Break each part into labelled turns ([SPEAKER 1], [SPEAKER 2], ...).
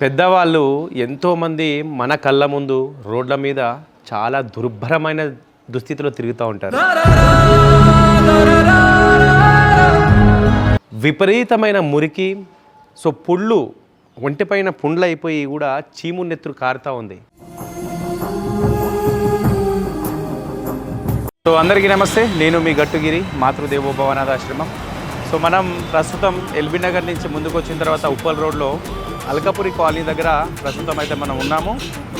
[SPEAKER 1] పెద్దవాళ్ళు ఎంతోమంది మన కళ్ళ ముందు రోడ్ల మీద చాలా దుర్భరమైన దుస్థితిలో తిరుగుతూ ఉంటారు. విపరీతమైన మురికి సో పుళ్ళు ఒంటిపైన పుండ్లు అయిపోయి కూడా చీము నెత్తురు కారుతా ఉంది. సో అందరికీ నమస్తే. నేను మీ గట్టుగిరి మాతృదేవో భవనాథాశ్రమం సో మనం ప్రస్తుతం ఎల్బీ నగర్ నుంచి ముందుకు వచ్చిన తర్వాత ఉప్పల్ రోడ్లో అల్కపురి కాలనీ దగ్గర ప్రస్తుతం అయితే మనం ఉన్నాము.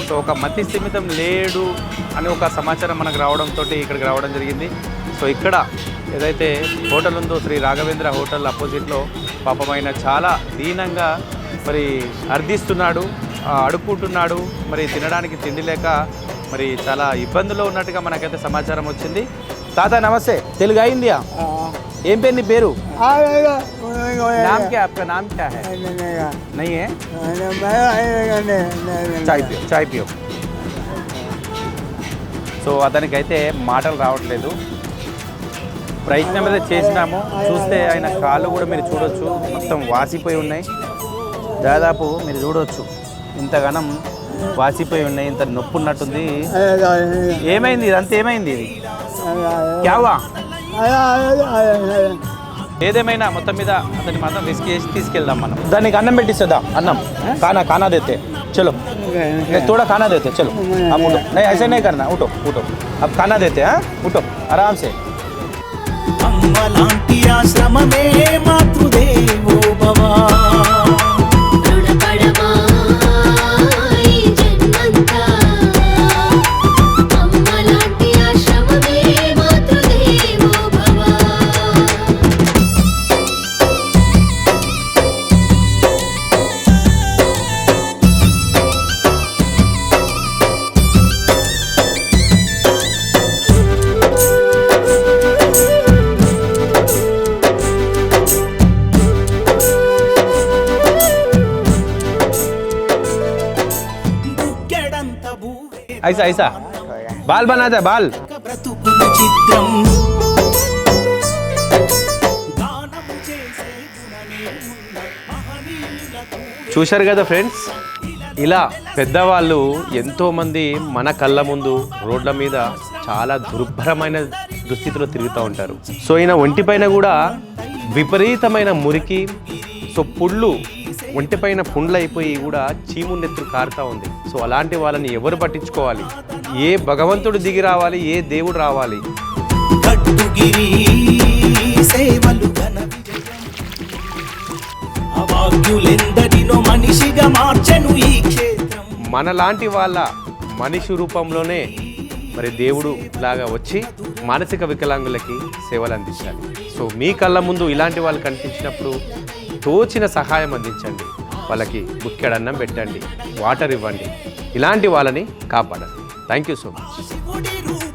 [SPEAKER 1] సో ఒక మతి స్థిమితం లేడు అని ఒక సమాచారం మనకు రావడంతో ఇక్కడికి రావడం జరిగింది. సో ఇక్కడ ఏదైతే హోటల్ ఉందో శ్రీ రాఘవేంద్ర హోటల్ అపోజిట్లో పాపమైన చాలా దీనంగా మరి అర్థిస్తున్నాడు అడుక్కుంటున్నాడు మరి తినడానికి తిండి లేక మరి చాలా ఇబ్బందుల్లో ఉన్నట్టుగా మనకైతే సమాచారం వచ్చింది తాత నమస్తే తెలుగు అయిందియా ఏం పేరు నీ పేరు नाम क्या आपका नाम क्या है नहीं है చాయ్ పియో చాయ్ పియో సో అతనికైతే మాటలు రావట్లేదు ప్రయత్నం అయితే చేసినాము చూస్తే ఆయన కాళ్ళు కూడా మీరు చూడొచ్చు మొత్తం వాసిపోయి ఉన్నాయి దాదాపు మీరు చూడొచ్చు ఇంతగానం వాసిపోయి ఉన్నాయి ఇంత నొప్పి ఉన్నట్టుంది ఏమైంది ఇదంతా ఏమైంది ఇది క్యావా ఏదేమైనా మొత్తం మీద అతని మాత్రం రిస్క్ చేసి తీసుకెళ్దాం మనం దానికి అన్నం పెట్టిస్తుందా అన్నం खाना खाना देते चलो नहीं थोड़ा खाना देते चलो आप उठो नहीं ऐसे नहीं करना उठो उठो अब खाना देते हैं उठो आराम से
[SPEAKER 2] అమ్మలాంటి ఆశ్రమమే మాతృదేవో భవా
[SPEAKER 1] ऐसा ऐसा बाल बना दे बाल
[SPEAKER 2] బ్రతుకుల చిత్రం గానము చేసే గుణమే ఉన్న మహనీయులకు
[SPEAKER 1] చూశారు కదా ఫ్రెండ్స్ ఇలా పెద్దవాళ్ళు ఎంతోమంది మన కళ్ళ ముందు రోడ్ల మీద చాలా దుర్భరమైన దుస్థితిలో తిరుగుతూ ఉంటారు సో ఈయన ఒంటిపైన కూడా విపరీతమైన మురికి సో పుళ్ళు ఒంటిపైన పుండ్లు అయిపోయి కూడా చీము నెత్తురు కారుతా ఉంది. సో అలాంటి వాళ్ళని ఎవరు పట్టించుకోవాలి? ఏ భగవంతుడు దిగి రావాలి ఏ దేవుడు రావాలి?
[SPEAKER 2] మనిషిగా మార్చెను ఈ క్షేత్రం.
[SPEAKER 1] మనలాంటి వాళ్ళ మనిషి రూపంలోనే మరి దేవుడు లాగా వచ్చి మానసిక వికలాంగులకి సేవలు అందించాలి. సో మీ కళ్ళ ముందు ఇలాంటి వాళ్ళు కనిపించినప్పుడు తోచిన సహాయం అందించండి. వాళ్ళకి ముక్కెడన్నం పెట్టండి వాటర్ ఇవ్వండి. ఇలాంటి వాళ్ళని కాపాడండి. Thank you so much